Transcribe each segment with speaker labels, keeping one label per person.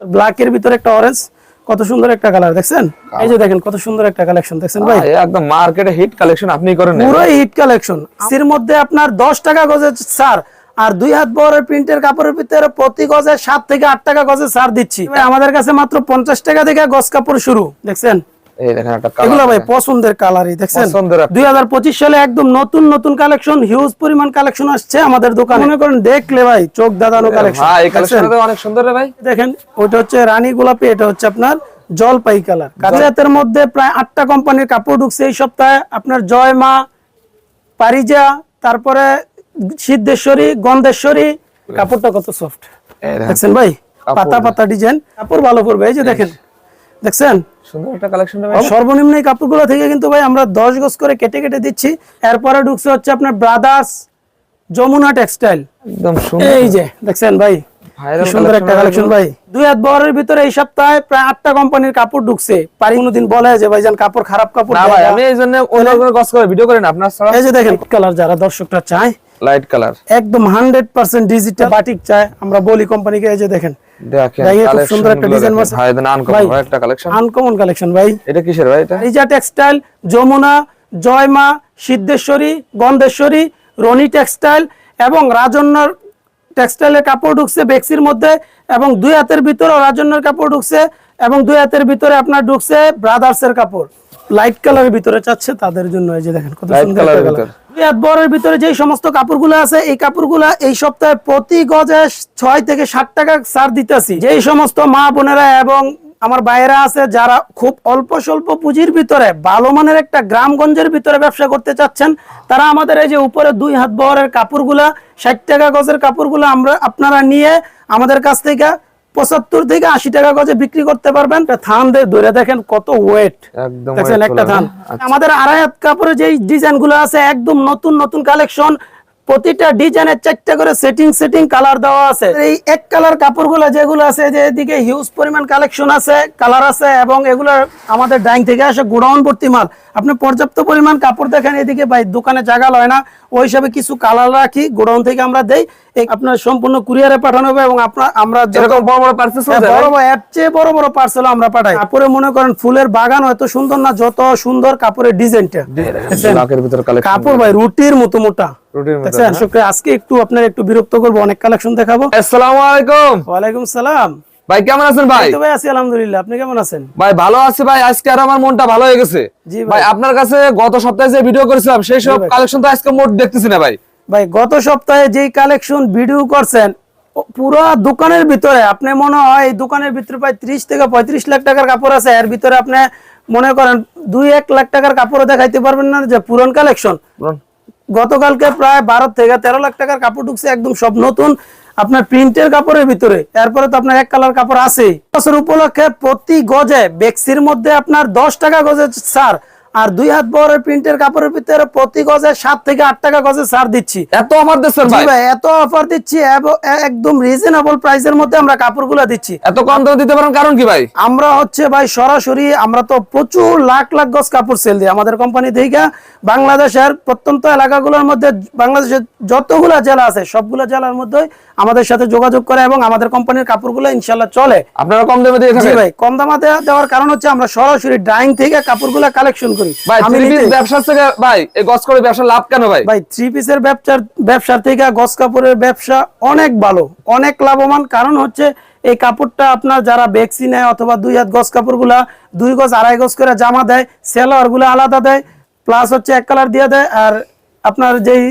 Speaker 1: ব্ল্যাকের ভিতরে একটা অরেঞ্জ কত সুন্দর একটা কালার দেখছেন? এই যে দেখেন কত সুন্দর একটা কালেকশন দেখছেন ভাই?
Speaker 2: একদম মার্কেটে হিট কালেকশন আপনি করেন?
Speaker 1: পুরো হিট কালেকশন এর মধ্যে আপনার দশ টাকা গজে স্যার আর দুই হাত বড় প্রিন্টের কাপড়ের ভিতরে প্রতি গজে সাত থেকে আট টাকা গজে সার দিচ্ছি। আমাদের কাছে মাত্র পঞ্চাশ টাকা থেকে গজ কাপড় শুরু দেখছেন?
Speaker 2: এই দেখেন একটা
Speaker 1: এগুলো ভাই পছন্দের কালারই দেখছেন?
Speaker 2: পছন্দের একটা-
Speaker 1: দুই হাজার পঁচিশ সালে একদম নতুন নতুন কালেকশন হিউজ পরিমাণ কালেকশন আসছে আমাদের দোকানে। মনে করেন দেখলে ভাই চোখ দাদানো কালেকশন
Speaker 2: ভাই এই কালেকশনটা অনেক সুন্দর রে ভাই।
Speaker 1: দেখেন ওইটা হচ্ছে রানী গোলাপি এটা হচ্ছে আপনার জলপাই কালার কাজের মধ্যে প্রায় আটটা কোম্পানির কাপড় ঢুকছে এই সপ্তাহে। আপনার জয় মা পারিজা তারপরে সিদ্ধেশ্বরী গন্ধেশ্বরী কাপড়টা কত সফট দেখছেন ভাই? পাতা পাতা ডিজাইন কাপড় ভালো পড়বে এই যে দেখেন। দেখছেন?
Speaker 2: সুন্দর একটা কালেকশন
Speaker 1: সর্বনিম্ন এই কাপড়গুলো থেকে কিন্তু ভাই আমরা দশ গজ করে কেটে কেটে দিচ্ছি। এরপরে ঢুকছে হচ্ছে আপনার ব্রাদার্স যমুনা টেক্সটাইল
Speaker 2: একদম
Speaker 1: এই যে দেখছেন ভাই? সুন্দর একটা কালেকশন ভাই। দুই হাত ভিতরে এই সপ্তাহে প্রায় আটটা কোম্পানির কাপড় ঢুকছে। পারি কোনোদিন বলে যে ভাইজান কাপড় খারাপ কাপড়
Speaker 2: না ভাই আমি এই জন্য গস করে ভিডিও করেন আপনার
Speaker 1: এই যে দেখেন কালার যারা দর্শকরা চায়
Speaker 2: লাইট কালার
Speaker 1: একদম হান্ড্রেড পার্সেন্ট ডিজিটাল বাটিক চায়। আমরা বলি কোম্পানিকে এই যে দেখেন
Speaker 2: দেখেন
Speaker 1: খুব সুন্দর একটা ডিজাইন মারছে।
Speaker 2: ভাই আনকমন
Speaker 1: ভাই,
Speaker 2: ভাই একটা কালেকশন
Speaker 1: আনকমন কালেকশন ভাই।
Speaker 2: এটা কিসের ভাই এটা?
Speaker 1: রিজা টেক্সটাইল যমুনা জয়মা সিদ্ধেশ্বরী গন্ধেশ্বরী রনি টেক্সটাইল এবং রাজন্যর টেক্সটাইলের কাপড় ঢুকছে বেক্সির মধ্যে এবং দুই হাতের ভিতরে রাজন্যর কাপড় ঢুকছে এবং দুই হাতের ভিতরে আপনার ঢুকছে ব্রাদার্স এর কাপড়। লাইট কালারের ভিতরে চাচ্ছে তাদের জন্য এই যে দেখেন কত সুন্দর বরের ভিতরে যে সমস্ত কাপড়গুলো আছে এই কাপড়গুলো এই সপ্তাহে প্রতি গজে ছয় থেকে ষাট টাকা ছাড় দিতেছি। যেই সমস্ত মা বোনেরা এবং আমার বাইরা আছে যারা খুব অল্প স্বল্প পুঁজির ভিতরে ভালো মানের একটা গ্রামগঞ্জের ভিতরে ব্যবসা করতে চাচ্ছেন তারা আমাদের এই যে উপরে দুই হাত বহরের কাপড়গুলা ষাট টাকা গজের কাপড়গুলো আমরা আপনারা নিয়ে আমাদের কাছ থেকে পঁচাত্তর থেকে আশি টাকা গজে বিক্রি করতে পারবেন। থান দিয়ে ধরে দেখেন কত ওয়েট দেখছেন একটা থান?
Speaker 2: আচ্ছা।
Speaker 1: আমাদের আড়াই হাত কাপড়ে যেই ডিজাইনগুলো আছে একদম নতুন নতুন কালেকশন। প্রতিটা ডিজাইনের চারটা করে সেটিং সেটিং কালার দেওয়া আছে। এই এক কালার কাপড়গুলো যেগুলো আছে যে এদিকে হিউজ পরিমাণ কালেকশন আছে কালার আছে এবং এগুলো আমাদের ডাইং থেকে আসে গোডাউন ভর্তি মাল। আপনি পর্যাপ্ত পরিমাণ কাপড় দেখেন এদিকে ভাই দোকানে জায়গা লয় না। ওই হিসাবে কিছু কালার রাখি গোডাউন থেকে আমরা দেই। আপনার সম্পূর্ণ কুরিয়ারে পাঠানো হবে এবং আপনার আমরা
Speaker 2: এরকম বড় বড় পার্সেস
Speaker 1: হ্যাঁ, বড় বড় এর চেয়ে বড় বড় পার্সেল আমরা পাঠাই। কাপড়ে মনে করেন ফুলের বাগান এত সুন্দর না যত সুন্দর কাপড়ের ডিজাইনটা কাপড় ভাই রুটির মতো মোটা। শুক্রিয়া আজকে একটু আপনার একটু বিরক্ত করব অনেক কালেকশন দেখাবো।
Speaker 2: আসসালামু আলাইকুম।
Speaker 1: ওয়ালাইকুম সালাম।
Speaker 2: ভাই কেমন আছেন ভাই?
Speaker 1: ভাই আছি আলহামদুলিল্লাহ। আপনি কেমন আছেন?
Speaker 2: ভাই ভালো আছি ভাই আজকে আর আমার মনটা ভালো হয়ে গেছে।
Speaker 1: ভাই।
Speaker 2: ভাই। আপনার কাছে গত সপ্তাহে যে ভিডিও করেছিলাম সেই সব কালেকশন তো আজকে মোট দেখতেছি না ভাই।
Speaker 1: ভাই গত সপ্তাহে যেই কালেকশন ভিডিও করছেন পুরো দোকানের ভিতরে আপনি মনে হয় এই দোকানের ভিতরে প্রায় ত্রিশ থেকে পঁয়ত্রিশ লাখ টাকার কাপড় আছে এর ভিতরে আপনি মনে করেন দুই এক লাখ টাকার কাপড় দেখাইতে পারবেন না যে পুরন কালেকশন গতকালকে প্রায় বারো থেকে তেরো লাখ টাকার কাপড় ঢুকছে একদম সব নতুন। আপনার প্রিন্টের কাপড়ের ভিতরে এরপরে তো আপনার এক কালার কাপড় আছে বছর উপলক্ষে প্রতি গজে বেক্সির মধ্যে আপনার দশ টাকা গজে ছাড়। আর দুই হাত বহরের প্রিন্টের কাপড়ের ভিতরে প্রতি গজে সাত থেকে আট টাকা গজে ছাড় দিচ্ছি।
Speaker 2: এত আমার দেশের ভাই?
Speaker 1: এত অফার দিচ্ছি একদম রিজনেবল প্রাইসের মধ্যে আমরা কাপড়গুলো দিচ্ছি।
Speaker 2: এত কম দামে দিতে পারেন কারণ কি ভাই?
Speaker 1: আমরা হচ্ছে ভাই সরাসরি আমরা তো প্রচুর লাখ লাখ গজ কাপড় সেল দিই আমাদের কোম্পানি থেকে বাংলাদেশের প্রত্যন্ত এলাকাগুলোর মধ্যে বাংলাদেশের যতগুলা জেলা আছে সবগুলা জেলার মধ্যে আমাদের সাথে যোগাযোগ করে এবং আমাদের কোম্পানির কাপড়গুলো ইনশাল্লাহ চলে।
Speaker 2: আপনারা কম দামে দিয়ে
Speaker 1: ভাই কম দামে দেওয়ার কারণ হচ্ছে আমরা সরাসরি ড্রাইং থেকে কাপড়গুলো কালেকশন করি।
Speaker 2: ভাই থ্রি পিস
Speaker 1: নিজে-
Speaker 2: থেকে ভাই এই গছ করে ব্যবসা লাভ কেন ভাই?
Speaker 1: ভাই থ্রি পিসের ব্যবসার ব্যবসার থেকে গস কাপড়ের ব্যবসা অনেক ভালো অনেক লাভবান। কারণ হচ্ছে এই কাপড়টা আপনার যারা বেক্সি নেয় অথবা দুই হাত গস কাপড়গুলা দুই গজ আড়াই গজ করে জামা দেয় সেলোয়ারগুলো আলাদা দেয় প্লাস হচ্ছে এক কালার দিয়ে দেয় আর আপনার যেই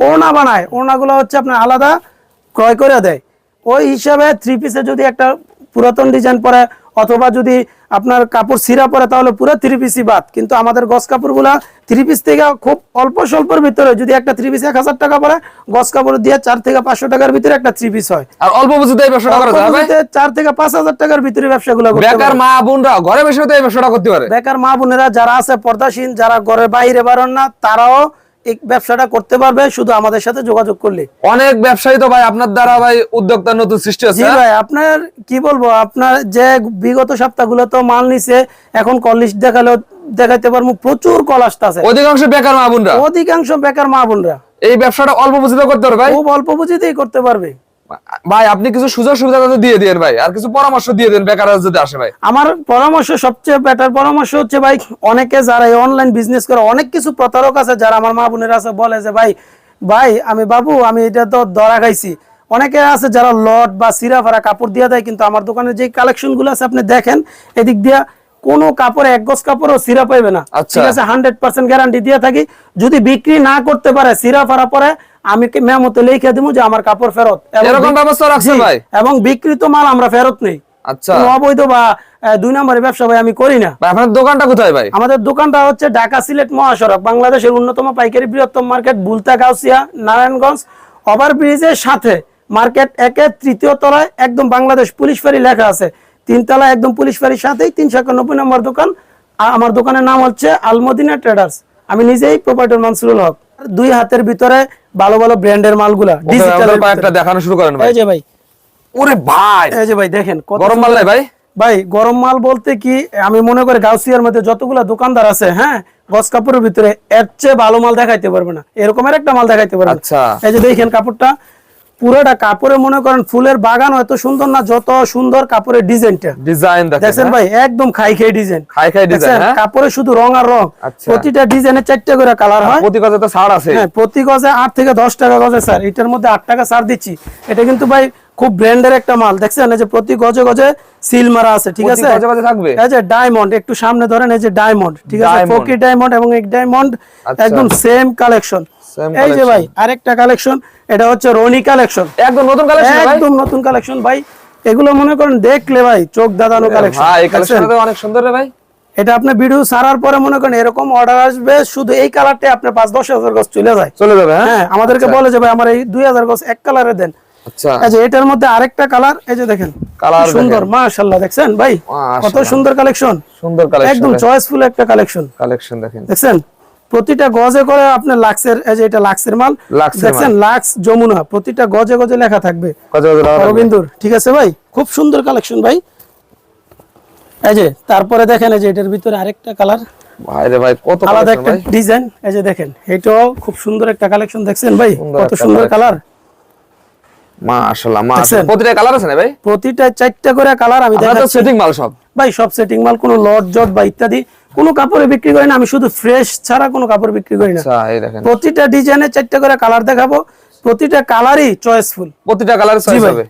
Speaker 1: ওড়না বানায় ওড়নাগুলো হচ্ছে আপনার আলাদা ক্রয় করে দেয়। ওই হিসাবে থ্রি পিসে যদি একটা পুরাতন ডিজাইন পরে অথবা যদি আপনার কাপড় সিরা পরে তাহলে পুরো থ্রি পিসই বাদ। কিন্তু আমাদের গস কাপড়গুলা থ্রি পিস থেকে খুব অল্প স্বল্পর ভিতরে যদি একটা থ্রি পিস এক হাজার টাকা পরে গস কাপড় দিয়ে চার থেকে পাঁচশো টাকার ভিতরে একটা থ্রি পিস হয়।
Speaker 2: আর অল্প বুঝতে
Speaker 1: চার থেকে পাঁচ হাজার টাকার ভিতরে ব্যবসাগুলো করতে
Speaker 2: বেকার মা বোনরা ঘরে বসে ব্যবসাটা করতে পারে।
Speaker 1: বেকার মা বোনেরা যারা আছে পর্দাসীন যারা ঘরের বাইরে বাড়ন না তারাও এই ব্যবসাটা করতে পারবে শুধু আমাদের সাথে যোগাযোগ করলে।
Speaker 2: অনেক ব্যবসায়ী তো ভাই আপনার দ্বারা ভাই উদ্যোক্তা নতুন সৃষ্টি হচ্ছে
Speaker 1: ভাই আপনার কি বলব আপনার যে বিগত সপ্তাহগুলো তো মাল নিছে এখন দেখাইতে পারব প্রচুর কল আসতেছে।
Speaker 2: অধিকাংশ বেকার মা বোনরা?
Speaker 1: অধিকাংশ বেকার মা বোনরা।
Speaker 2: এই ব্যবসাটা অল্প বুঝতে করতে পারবে
Speaker 1: খুব অল্প বুঝিতেই করতে পারবে।
Speaker 2: ভাই, আপনি কিছু সুযোগ সুবিধা তাদের দিয়ে দেন ভাই, আর কিছু পরামর্শ দিয়ে দেন বেকার যদি আসে ভাই।
Speaker 1: আমার পরামর্শ সবচেয়ে বেটার পরামর্শ হচ্ছে ভাই, অনেকে যারা এই অনলাইন বিজনেস করে, অনেক কিছু প্রতারক আছে যারা আমার মা বোনেরা আছে, বলে যে ভাই ভাই, আমি বাবু, আমি এটা তো ধরা খাইছি। অনেকে আছে যারা লট বা সিরা ফারা কাপড় দিয়ে দেয়, কিন্তু আমার দোকানে যে কালেকশনগুলো আছে, আপনি দেখেন, এদিক দিয়া কোনো কাপড়ে এক গজ কাপড়ও সিরা পাইবে না।
Speaker 2: আচ্ছা।
Speaker 1: ঠিক আছে হান্ড্রেড পার্সেন্ট গ্যারান্টি দিয়ে থাকি। যদি বিক্রি না করতে পারে সিরা ফারা পরে আমি মেমোতে লিখে দিব যে আমার কাপড় ফেরত?
Speaker 2: এরকম ব্যবস্থা রাখছেন
Speaker 1: জি,
Speaker 2: ভাই?
Speaker 1: এবং বিক্রিত মাল আমরা ফেরত নেই।
Speaker 2: আচ্ছা।
Speaker 1: অবৈধ বা দুই নম্বরের ব্যবসা ভাই আমি করি না।
Speaker 2: আপনার দোকানটা কোথায় ভাই?
Speaker 1: আমাদের দোকানটা হচ্ছে ঢাকা সিলেট মহাসড়ক বাংলাদেশের অন্যতম পাইকারি বৃহত্তম মার্কেট বুলতা গাউসিয়া নারায়ণগঞ্জ ওভারব্রিজের সাথে। মার্কেট একে তৃতীয় তলায় একদম বাংলাদেশ পুলিশ ফাঁড়ি লেখা আছে। তিন তলায় একদম পুলিশ ফাঁড়ির সাথেই তিনশো একানব্বই নম্বর দোকান। আর আমার দোকানের নাম হচ্ছে আলমদিনা ট্রেডার্স। আমি নিজেই প্রোপাইটর মানসুরুল হক। দুই হাতের ভিতরে ভালো ভালো ব্র্যান্ডের মালগুলা ডিজিটাল
Speaker 2: কয়েকটা দেখানো শুরু করেন ভাই।
Speaker 1: এই যে ভাই।
Speaker 2: ওরে ভাই!
Speaker 1: এই যে ভাই দেখেন
Speaker 2: গরম মাল নাই ভাই?
Speaker 1: ভাই গরম মাল বলতে কি আমি মনে করি গাউসিয়ার মধ্যে যতগুলা দোকানদার আছে হ্যাঁ গস কাপড়ের ভিতরে এর চেয়ে ভালো মাল দেখাইতে পারবে না। এরকমের একটা মাল দেখাইতে পারবে।
Speaker 2: আচ্ছা।
Speaker 1: এই যে দেখেন কাপড়টা পুরোটা কাপড়ে মনে করেন ফুলের বাগান এত সুন্দর না যত সুন্দর কাপড়ের ডিজাইনটা।
Speaker 2: ডিজাইন দেখেন হ্যাঁ?
Speaker 1: ভাই? একদম খাই খাই ডিজাইন।
Speaker 2: খাই খাই ডিজাইন হ্যাঁ?
Speaker 1: কাপড়ে শুধু রং আর রং।
Speaker 2: আচ্ছা।
Speaker 1: প্রতিটা ডিজাইনে চারটে করে কালার হয়।
Speaker 2: প্রতি গজে তো ছাড় আছে।
Speaker 1: হ্যাঁ প্রতি গজে আট থেকে দশ টাকা গজে স্যার এটার মধ্যে আট টাকা ছাড় দিচ্ছি। এটা কিন্তু ভাই খুব ব্র্যান্ডের একটা মাল। দেখছেন? যে প্রতি গজে গজে সিল মারা আছে ঠিক আছে?
Speaker 2: গজে গজে থাকবে?
Speaker 1: এই যে ডায়মন্ড একটু সামনে ধরেন এই যে ডায়মন্ড ঠিক আছে। ফকির ডায়মন্ড এবং এক ডায়মন্ড
Speaker 2: আচ্ছা।
Speaker 1: একদম সেম কালেকশন এই যে ভাই আরেকটা কালেকশন এটা হচ্ছে রনি কালেকশন
Speaker 2: একদম নতুন কালেকশন
Speaker 1: একদম নতুন কালেকশন ভাই। এগুলো মনে করেন দেখলে ভাই চোখ দাদানো কালেকশন
Speaker 2: ভাই কালেকশনটা অনেক সুন্দর রে ভাই।
Speaker 1: এটা আপনি ভিডিও ছাড়ার পরে মনে করেন এরকম অর্ডার আসবে শুধু এই কালারটা আপনার পাঁচ দশ হাজার গজ চলে যায়।
Speaker 2: চলে যাবে হ্যাঁ?
Speaker 1: হ্যাঁ আমাদেরকে বলে যে ভাই আমার এই দুই হাজার গজ এক কালারে দেন।
Speaker 2: আচ্ছা।
Speaker 1: এই এটার মধ্যে আরেকটা কালার এই যে দেখেন কালার সুন্দর মাশাআল্লাহ দেখছেন ভাই? কত সুন্দর কালেকশন
Speaker 2: সুন্দর কালেকশন
Speaker 1: একদম চয়েসফুল একটা কালেকশন
Speaker 2: কালেকশন দেখেন।
Speaker 1: দেখছেন? প্রতিটা গজে করে আপনার লাক্সের এই যে এটা লাক্সের মাল দেখছেন লাক্স যমুনা প্রতিটা গজে গজে লেখা থাকবে। অরবিন্দুর ঠিক আছে ভাই? খুব সুন্দর কালেকশন ভাই। এই যে তারপরে দেখেন এই যে এটার ভিতরে আরেকটা কালার।
Speaker 2: ভাই কত
Speaker 1: আলাদা একটা ডিজাইন এই যে দেখেন এটাও খুব সুন্দর একটা কালেকশন দেখছেন ভাই? কত সুন্দর কালার।
Speaker 2: মাশাআল্লাহ মাশাআল্লাহ প্রতিটা কালার আছে না ভাই?
Speaker 1: প্রতিটা চারটা করে কালার আমি দেখাচ্ছি।
Speaker 2: সেটিং মাল সব।
Speaker 1: ভাই সব সেটিং মাল কোনো লট জট বা ইত্যাদি কোনো কাপড়ে বিক্রি করি না। আমি শুধু ফ্রেশ ছাড়া কোনো কাপড় বিক্রি করি না।
Speaker 2: আচ্ছা
Speaker 1: প্রতিটা ডিজাইনে চারটা করে কালার দেখাবো। প্রতিটা কালারই চয়েসফুল
Speaker 2: প্রতিটা কালার চয়েস হবে।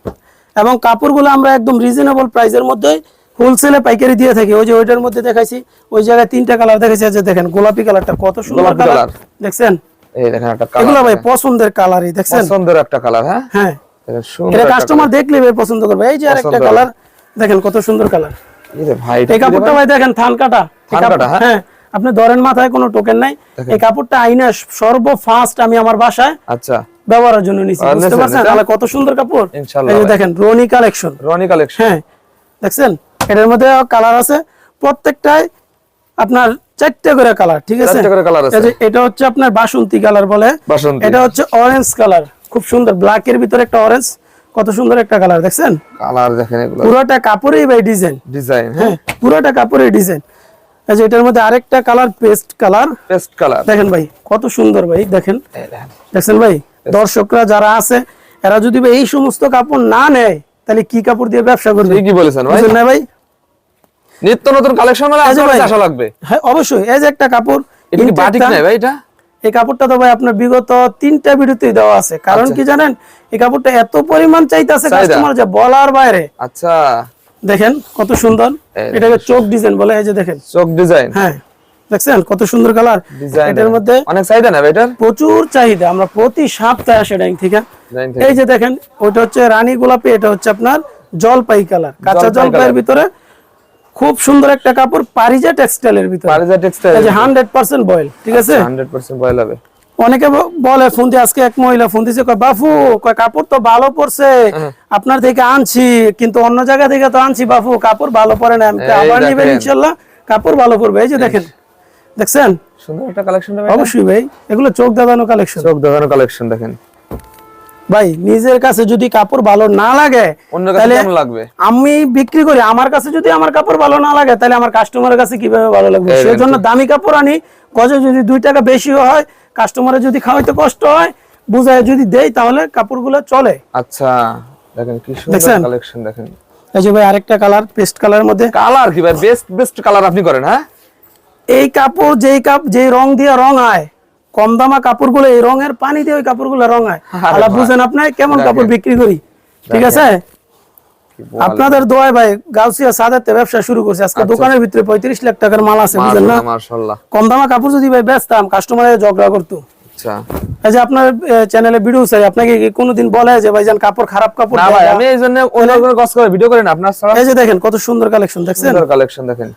Speaker 1: এবং কাপড়গুলো আমরা একদম রিজনেবল প্রাইসের মধ্যে হোলসেলে পাইকারি দিয়ে থাকি। ওই যে ওইটার মধ্যে দেখাইছি ওই জায়গায় তিনটা কালার দেখাইছি। যে দেখেন গোলাপি কালারটা কত সুন্দর কালার দেখছেন?
Speaker 2: এই দেখেন একটা
Speaker 1: এগুলো ভাই পছন্দের কালারই দেখছেন?
Speaker 2: সুন্দর একটা কালার হ্যাঁ?
Speaker 1: হ্যাঁ। এটা কাস্টমার দেখলে পছন্দ করবে। এই যে আরেকটা কালার দেখেন কত সুন্দর কালার।
Speaker 2: এই
Speaker 1: কাপড়টা
Speaker 2: ভাই?
Speaker 1: দেখেন থান কাটা।
Speaker 2: হ্যাঁ?
Speaker 1: হ্যাঁ আপনি ধরেন মাথায় কোনো টোকেন নাই এই কাপড়টা আইনা সর্ব ফার্স্ট আমি আমার বাসায়
Speaker 2: আচ্ছা।
Speaker 1: ব্যবহারের জন্য নিছি বুঝতে পারছেন? তাহলে কত সুন্দর কাপড়।
Speaker 2: ইনশাআল্লাহ
Speaker 1: এই দেখেন রনি কালেকশন।
Speaker 2: রনি কালেকশন।
Speaker 1: হ্যাঁ দেখছেন? এটার মধ্যে কালার আছে প্রত্যেকটাই আপনার চারটে করে কালার ঠিক আছে?
Speaker 2: চারটে করে colour আছে।
Speaker 1: এটা হচ্ছে আপনার বাসন্তী কালার বলে। এটা হচ্ছে অরেঞ্জ কালার খুব সুন্দর ব্ল্যাক এর ভিতরে একটা অরেঞ্জ কত সুন্দর একটা কালার দেখছেন?
Speaker 2: কালার দেখেন এগুলো।
Speaker 1: পুরোটা কাপড়েই ভাই ডিজাইন
Speaker 2: ডিজাইন হ্যাঁ।
Speaker 1: পুরোটা কাপড়ের ডিজাইন যে এটার মধ্যে আরেকটা colour paste colour
Speaker 2: paste colour
Speaker 1: দেখেন ভাই কত সুন্দর ভাই দেখেন। দেখছেন ভাই? দর্শকরা যারা আছে এরা যদি ভাই এই সমস্ত কাপড় না নেয় তাহলে কি কাপড় দিয়ে ব্যবসা করবে?
Speaker 2: কি বলেছেন ভাই।
Speaker 1: না ভাই?
Speaker 2: নিত্য নতুন কালেকশন মানে আসা লাগবে।
Speaker 1: হ্যাঁ অবশ্যই এই যে একটা কাপড়
Speaker 2: এটা কি বাটিক নাই ভাই এটা?
Speaker 1: এই কাপড়টা তো ভাই আপনার বিগত তিনটা ভিডিওতেই দেওয়া আছে। কারণ কি জানেন? এই কাপড়টা এত পরিমাণ চাইতেছে। কাস্টমার যে বলার বাইরে।
Speaker 2: আচ্ছা।
Speaker 1: দেখেন কত সুন্দর। এটাকে চোখ ডিজাইন বলে এই যে দেখেন।
Speaker 2: চোখ ডিজাইন
Speaker 1: হ্যাঁ। দেখছেন? কত সুন্দর কালার এটার মধ্যে
Speaker 2: অনেক চাহিদা না এটার?
Speaker 1: প্রচুর চাহিদা। আমরা প্রতি সপ্তাহে আসে ডাইং থেকে।
Speaker 2: ডিজাইন থেকে।
Speaker 1: এই যে দেখেন ওইটা হচ্ছে রানী গোলাপি এটা হচ্ছে আপনার জলপাই কালার কাঁচা
Speaker 2: জলপাই
Speaker 1: জলপাইয়ের ভিতরে খুব সুন্দর একটা কাপড় পারিজা টেক্সটাইলের ভিতরে।
Speaker 2: পারিজা টেক্সটাইল
Speaker 1: এই যে হান্ড্রেড পার্সেন্ট বয়েল ঠিক আছে?
Speaker 2: 100% বয় হবে।
Speaker 1: অনেকে বলে ফোন দিয়ে আজকে এক মহিলা ফোন দিছে কয় বাফু কয় কাপড় তো ভালো পড়ছে
Speaker 2: হ্যাঁ।
Speaker 1: আপনার থেকে আনছি কিন্তু অন্য জায়গা থেকে তো আনছি বাফু কাপড় ভালো পরে না আমি আবার নিবেন
Speaker 2: দেখেন।
Speaker 1: ইনশাল্লাহ? কাপড় ভালো পড়বে এই যে দেখেন দেখছেন?
Speaker 2: সুন্দর একটা কালেকশন
Speaker 1: অবশ্যই ভাই এগুলো চোখ দাদানো কালেকশন
Speaker 2: চোখ দেখানো কালেকশন দেখেন।
Speaker 1: ভাই নিজের কাছে যদি কাপড় ভালো না লাগে তাহলে
Speaker 2: লাগবে?
Speaker 1: আমি বিক্রি করি। আমার কাছে যদি আমার কাপড় ভালো না লাগে তাহলে আমার কাস্টমারের কাছে কীভাবে ভালো লাগবে?
Speaker 2: এই
Speaker 1: সেই জন্য দামি কাপড় আনি গজে যদি দুই টাকা বেশি হয় কাস্টমারের যদি খাওয়াইতে কষ্ট হয় বুঝায় যদি দেই তাহলে কাপড়গুলো চলে।
Speaker 2: আচ্ছা দেখেন কি সুন্দর কালেকশন দেখেন।
Speaker 1: এই যে ভাই আরেকটা কালার পেস্ট কালারের মধ্যে।
Speaker 2: কালার কি ভাই? বেস্ট বেস্ট কালার আপনি করেন হ্যাঁ?
Speaker 1: এই কাপড় যেই কাপ যেই রং দিয়ে রং হয় কম দামা কাপড়গুলো এই রঙের পানি দিয়ে ওই কাপড়গুলো রং হয় আলা বুঝেন আপনি কেমন কাপড় বিক্রি করি। ঠিক আছে? আপনাদের দোয়ায় ভাই গাউসিয়া সাদাতে ব্যবসা শুরু করছে। আজকে দোকানের ভিতরে পঁয়ত্রিশ লাখ টাকার মাল আছে বুঝেন না? কম দামা কাপড় যদি ভাই বেচতাম কাস্টমারের ঝগড়া করতো।
Speaker 2: আচ্ছা।
Speaker 1: এই যে আপনার চ্যানেলে ভিডিও চাই আপনাকে কি কোনোদিন বলে যে ভাইজান কাপড় খারাপ কাপড়
Speaker 2: না ভাই আমি এই জন্য অন্য গস করে ভিডিও করেন আপনার
Speaker 1: এই যে দেখেন কত সুন্দর কালেকশন দেখছেন?
Speaker 2: সুন্দর কালেকশন দেখেন।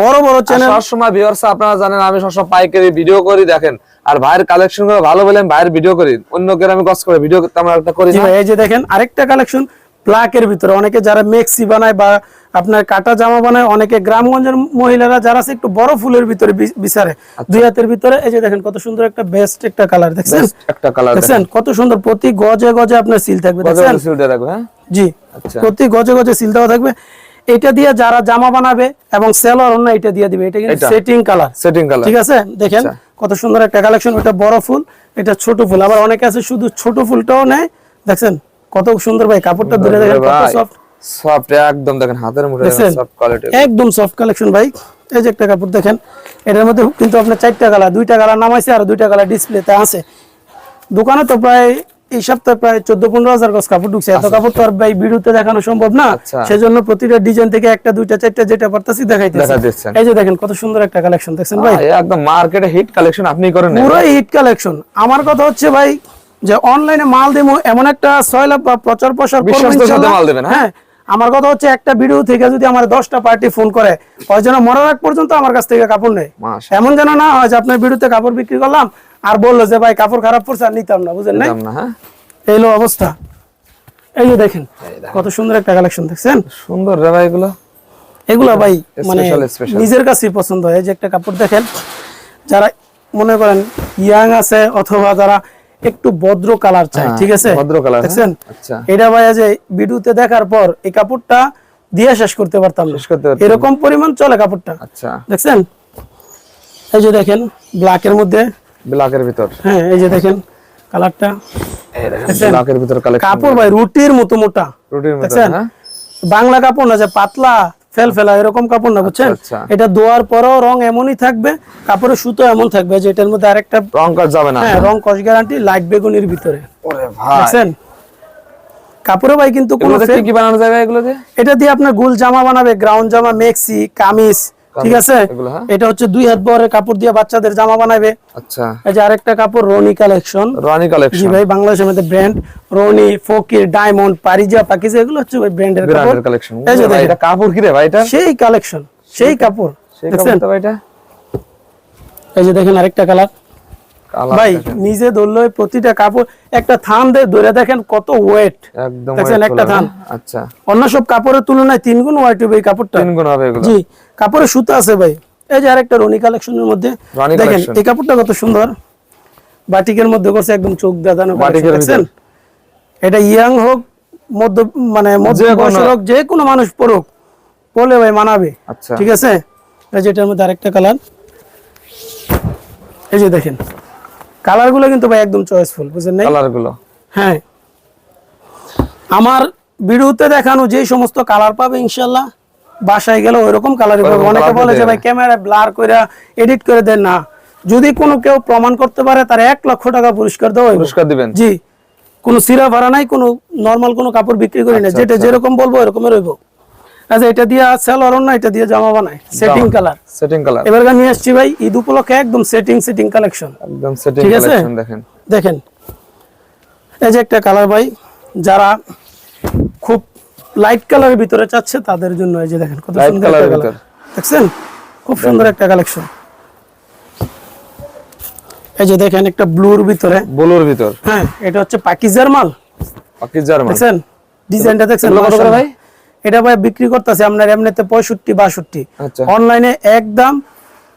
Speaker 1: বড় বড় চ্যানেল
Speaker 2: সব সময় ভিউয়ার্স আপনারা জানেন আমি সবসময় পাইকারি ভিডিও করি দেখেন। আর ভাইয়ের কালেকশন করে ভালো বলে ভাইয়ের ভিডিও করি। অন্য আমি গস করে ভিডিও তেমন একটা করি না।
Speaker 1: এই যে দেখেন আরেকটা কালেকশন প্লাকের ভিতরে। অনেকে যারা মেক্সি বানায় বা আপনার কাটা জামা বানায় অনেকে গ্রামগঞ্জের মহিলারা যারা আছে একটু বড় ফুলের ভিতরে বিচারে।
Speaker 2: আচ্ছা।
Speaker 1: দুই হাতের ভিতরে এই যে দেখেন কত সুন্দর একটা বেস্ট একটা কালার দেখছেন?
Speaker 2: একটা কালার
Speaker 1: দেখছেন? কত সুন্দর প্রতি গজে গজে আপনার সিল থাকবে দেখছেন?
Speaker 2: সিল রাখবে হ্যাঁ?
Speaker 1: জি।
Speaker 2: আচ্ছা।
Speaker 1: প্রতি গজে গজে সিল দেওয়া থাকবে। এটা দিয়ে যারা জামা বানাবে এবং সেলর অন্য এটা দিয়ে দিবে। এটা কিন্তু সেটিং কালার
Speaker 2: সেটিং কালার
Speaker 1: ঠিক আছে? দেখেন
Speaker 2: আচ্ছা।
Speaker 1: কত সুন্দর একটা কালেকশন এটা বড় ফুল এটা ছোট ফুল। আবার অনেকে আছে শুধু ছোট ফুলটাও নেয়। দেখছেন? কত সুন্দর ভাই কাপড়টা ধরে দেখেন কত সফট
Speaker 2: সফট একদম দেখেন হাতের মুঠে সফট কোয়ালিটি
Speaker 1: একদম সফট কালেকশন ভাই। এই যে একটা কাপড় দেখেন এটার মধ্যে কিন্তু আপনার চারটা কালার দুইটা কালার নামাইছে আর দুইটা কালার ডিসপ্লেতে আছে। দোকানে তো প্রায় এই সপ্তাহে প্রায় চোদ্দ পনেরো হাজার গজ কাপড় ঢুকছে এত কাপড় তো আর ভাই ভিডিওতে দেখানো সম্ভব না
Speaker 2: আচ্ছা।
Speaker 1: সেজন্য প্রতিটা ডিজাইন থেকে একটা দুইটা চারটা যেটা পারতাছি। এই যে দেখেন কত সুন্দর একটা কালেকশন দেখছেন ভাই
Speaker 2: একদম মার্কেটে হিট কালেকশন আপনি করেন?
Speaker 1: পুরো হিট কালেকশন আমার কথা হচ্ছে ভাই যে অনলাইনে মাল দেবো এমন একটা ছয় বা প্রচার প্রসার।
Speaker 2: মাল দেবেন, হ্যাঁ?
Speaker 1: হ্যাঁ আমার কথা হচ্ছে একটা ভিডিও থেকে যদি আমার দশটা পার্টি ফোন করে ওই জন্য মরার আগ পর্যন্ত আমার কাছ থেকে কাপড় নেই এমন যেন না হয় যে আপনার ভিডিওতে কাপড় বিক্রি করলাম আর বলল যে ভাই কাপড় খারাপ পড়ছে আর নিতাম না বুঝেন
Speaker 2: না হ্যাঁ।
Speaker 1: এই হলো অবস্থা। এই যে দেখেন কত সুন্দর একটা কালেকশন দেখছেন?
Speaker 2: সুন্দর রে ভাই এগুলো।
Speaker 1: এগুলো ভাই মানে. নিজের কাছেই পছন্দ হয়। এই যে একটা কাপড় দেখেন যারা মনে করেন ইয়াং আছে অথবা যারা একটু ভদ্র কালার চায়
Speaker 2: হ্যাঁ,
Speaker 1: ঠিক আছে?
Speaker 2: ভদ্র colour, হ্যাঁ?
Speaker 1: দেখছেন?
Speaker 2: আচ্ছা।
Speaker 1: এটা ভাই যে ভিডিওতে দেখার পর এই কাপড়টা দিয়ে শেষ করতে পারতাম এরকম পরিমাণ চলে কাপড়টা।
Speaker 2: আচ্ছা।
Speaker 1: দেখছেন? এই যে দেখেন ব্ল্যাকের মধ্যে
Speaker 2: ব্ল্যাকের ভিতর।
Speaker 1: হ্যাঁ এই যে দেখেন কালারটা?
Speaker 2: ব্ল্যাকের ভিতর কালেকশন
Speaker 1: কাপড় ভাই রুটির মতো মোটা।
Speaker 2: রুটির মতো হ্যাঁ?
Speaker 1: বাংলা কাপড় না যে পাতলা ফেল ফেলা এরকম কাপড় না বুঝছেন?
Speaker 2: আচ্ছা।
Speaker 1: এটা ধোয়ার পরও রং এমনই থাকবে কাপড়ের সুতো এমন থাকবে যে এটার মধ্যে আরেকটা
Speaker 2: রং কাজ যাবে না।
Speaker 1: হ্যাঁ রং কস গ্যারান্টি লাইট বেগুনির ভিতরে।
Speaker 2: ওরে ভাই।
Speaker 1: দেখছেন? কাপড়ে ভাই কিন্তু কোনো
Speaker 2: এগুলোতে কি কি বানানো যাবে এগুলো দিয়ে?
Speaker 1: এটা দিয়ে আপনার গোল জামা বানাবে গ্রাউন্ড জামা মেক্সি কামিজ ঠিক আছে?
Speaker 2: হ্যাঁ?
Speaker 1: এটা হচ্ছে দুই হাত বহরের কাপড় দিয়ে বাচ্চাদের জামা বানাবে।
Speaker 2: আচ্ছা।
Speaker 1: এই যে আরেকটা কাপড় রনি কালেকশন।
Speaker 2: রানী
Speaker 1: জি
Speaker 2: কালেকশন
Speaker 1: ভাই বাংলাদেশের মধ্যে ব্র্যান্ড রনি ফকির ডায়মন্ড পারিজা পাকিজা এগুলো হচ্ছে ভাই ব্র্যান্ডের কাপড়।
Speaker 2: কালেকশন
Speaker 1: এই যে
Speaker 2: এটা কাপড় কি রে ভাই এটা?
Speaker 1: সেই কালেকশন সেই কাপড়
Speaker 2: সেই
Speaker 1: দেখছেন?
Speaker 2: কাপড় তো ভাই এটা।
Speaker 1: এই যে দেখেন আরেকটা কালার ভাই নিজে ধরলে প্রতিটা কাপড় একটা থান দিয়ে ধরে দেখেন কত ওয়েট দেখছেন একটা থান?
Speaker 2: আচ্ছা।
Speaker 1: অন্য সব কাপড়ের তুলনায় তিন গুণ ওয়েট হবে এই কাপড়টা।
Speaker 2: তিন গুণ হবে
Speaker 1: জি কাপড়ের সুতা আছে ভাই। এই যে আরেকটা রনি কালেকশনের মধ্যে দেখেন এই কাপড়টা কত সুন্দর। বাটিকের মধ্যে করছে একদম চোখ দাদানো দেখছেন? এটা ইয়াং হোক মধ্য মানে মধ্য বয়সের হোক যে কোনো মানুষ পড়ুক পড়লে ভাই মানাবে।
Speaker 2: আচ্ছা।
Speaker 1: ঠিক আছে? এই মধ্যে আরেকটা কালার। এই যে দেখেন কালারগুলো কিন্তু ভাই একদম চয়েসফুল বুঝলেন নাই?
Speaker 2: কালারগুলো
Speaker 1: হ্যাঁ। আমার ভিডিওতে দেখানো যে সমস্ত কালার পাবে ইনশাল্লাহ বাসায় গেলে ওইরকম কালারই পাবে। অনেকে বলে যে ভাই ক্যামেরা ব্লার করে এডিট করে দেন না। যদি কোনো কেউ প্রমাণ করতে পারে তার এক লক্ষ টাকা পুরস্কার দেওয়া হইব।
Speaker 2: পুরস্কার দিবেন।
Speaker 1: জি। কোনো সিরা ভাড়া নাই কোনো নর্মাল কোনো কাপড় বিক্রি করি না
Speaker 2: আচ্ছা,
Speaker 1: যেটা
Speaker 2: আচ্ছা।
Speaker 1: যেরকম বলব এরকমই রইব আচ্ছা এটা দিয়ে সেলর না এটা দিয়ে জামা বানায় সেটিং কালার
Speaker 2: সেটিং কালার
Speaker 1: এবার নিয়ে আসছি ভাই ঈদ উপলক্ষে একদম সেটিং সেটিং কালেকশন
Speaker 2: একদম সেটিং কালেকশন দেখেন।
Speaker 1: দেখেন। এই যে একটা কালার ভাই যারা খুব লাইট কালারের ভিতরে চাচ্ছে তাদের জন্য এই যে দেখেন কত সুন্দর কালার দেখছেন? খুব সুন্দর একটা কালেকশন এই যে দেখেন একটা ব্লুর ভিতরে।
Speaker 2: ব্লুর ভিতর।
Speaker 1: হ্যাঁ এটা হচ্ছে পাকিজার মাল।
Speaker 2: পাকি জার্মান
Speaker 1: দেখছেন? ডিজাইনটা দেখছেন?
Speaker 2: কত করে ভাই?
Speaker 1: এটা ভাই বিক্রি করতেছে আপনার এমনিতে পঁয়ষট্টি বাষট্টি।
Speaker 2: আচ্ছা।
Speaker 1: অনলাইনে একদম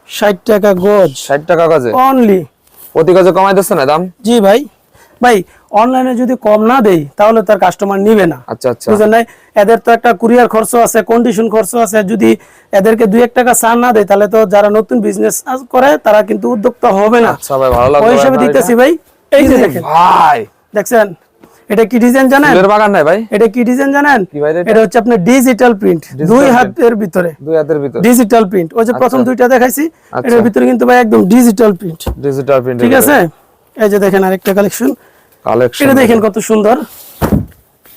Speaker 1: ষাট টাকা গজ।
Speaker 2: 60 টাকা কাজে
Speaker 1: অনলি
Speaker 2: প্রতি কাজে কমাই দিচ্ছে না দাম?
Speaker 1: জি ভাই। ভাই অনলাইনে যদি কম না দেই তাহলে তার কাস্টমার নিবে না।
Speaker 2: আচ্ছা আচ্ছা।
Speaker 1: বুঝলেন এদের তো একটা কুরিয়ার খরচ আছে কন্ডিশন খরচ আছে। যদি এদেরকে দুই এক টাকা ছাড় না দেয় তাহলে তো যারা নতুন বিজনেস করে তারা কিন্তু উদ্যোক্তা হবে না।
Speaker 2: আচ্ছা ভাই ভালো লাগল
Speaker 1: ওই হিসেবে দিতেছি ভাই। এই যে দেখেন।
Speaker 2: ভাই।
Speaker 1: দেখছেন? এটা কি ডিজাইন জানেন?
Speaker 2: ফুলের বাগান নাই ভাই।
Speaker 1: এটা কি ডিজাইন জানেন?
Speaker 2: কি ভাই এটা?
Speaker 1: হচ্ছে আপনার ডিজিটাল প্রিন্ট দুই হাতের ভিতরে।
Speaker 2: দুই হাতের ভিতর।
Speaker 1: ডিজিটাল প্রিন্ট ওই যে প্রথম দুইটা দেখাইছি
Speaker 2: আচ্ছা।
Speaker 1: এটার ভিতরে কিন্তু ভাই একদম ডিজিটাল প্রিন্ট
Speaker 2: ডিজিটাল প্রিন্ট
Speaker 1: ঠিক আছে? এই যে দেখেন আরেকটা কালেকশন
Speaker 2: কালেকশন
Speaker 1: এটা দেখেন। কত সুন্দর।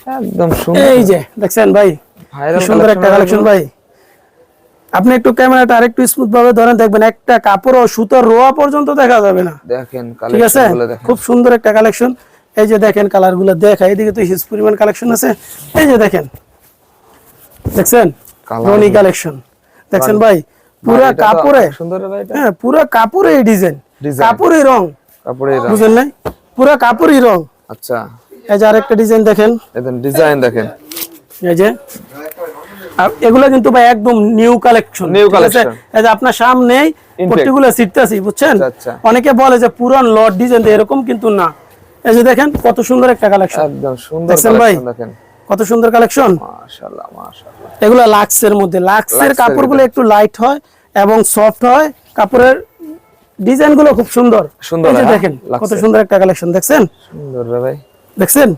Speaker 2: একদম সুন্দর।
Speaker 1: এই যে দেখছেন ভাই? কি সুন্দর একটা কালেকশন ভাই। আপনি একটু ক্যামেরাটা আরেকটু স্মুথ ভাবে ধরেন দেখবেন একটা কাপড় ও সুতোর রোয়া পর্যন্ত দেখা যাবে না।
Speaker 2: দেখেন
Speaker 1: ঠিক আছে?
Speaker 2: দেখেন।
Speaker 1: খুব সুন্দর একটা কালেকশন এই যে দেখেন কালারগুলো দেখা এদিকে তো হিউজ পরিমাণ কালেকশন আছে। এই যে দেখেন দেখছেন? রনি কালেকশন দেখছেন ভাই? পুরা কাপড়ে।
Speaker 2: সুন্দর ভাই
Speaker 1: হ্যাঁ পুরা কাপড়ে এই ডিজাইন
Speaker 2: Design।
Speaker 1: রং।
Speaker 2: কাপড়ের রং।
Speaker 1: বুঝলেন পুরা কাপড়ই রং।
Speaker 2: আচ্ছা।
Speaker 1: এই যে আরেকটা ডিজাইন দেখেন।
Speaker 2: ডিজাইন দেখেন।
Speaker 1: এই যে। এগুলো কিন্তু ভাই একদম নিউ কালেকশন
Speaker 2: New collection।
Speaker 1: এই যে আপনার সামনেই পট্টিগুলো ছিটতাছি বুঝছেন?
Speaker 2: আচ্ছা, আচ্ছা।
Speaker 1: অনেকে বলে যে পুরান লট ডিজাইন এরকম কিন্তু না। এই যে দেখেন কত সুন্দর একটা কালেকশন
Speaker 2: একদম সুন্দর
Speaker 1: দেখছেন ভাই?
Speaker 2: দেখেন।
Speaker 1: কত সুন্দর কালেকশন
Speaker 2: মাশাআল্লাহ মাশাআল্লাহ।
Speaker 1: এগুলো লাক্সের মধ্যে। লাক্সের কাপড়গুলো একটু লাইট হয় এবং সফট হয়। কাপড়ের ডিজাইনগুলো খুব সুন্দর? দেখেন কত সুন্দর একটা কালেকশন দেখছেন?
Speaker 2: সুন্দর রে ভাই।
Speaker 1: দেখছেন?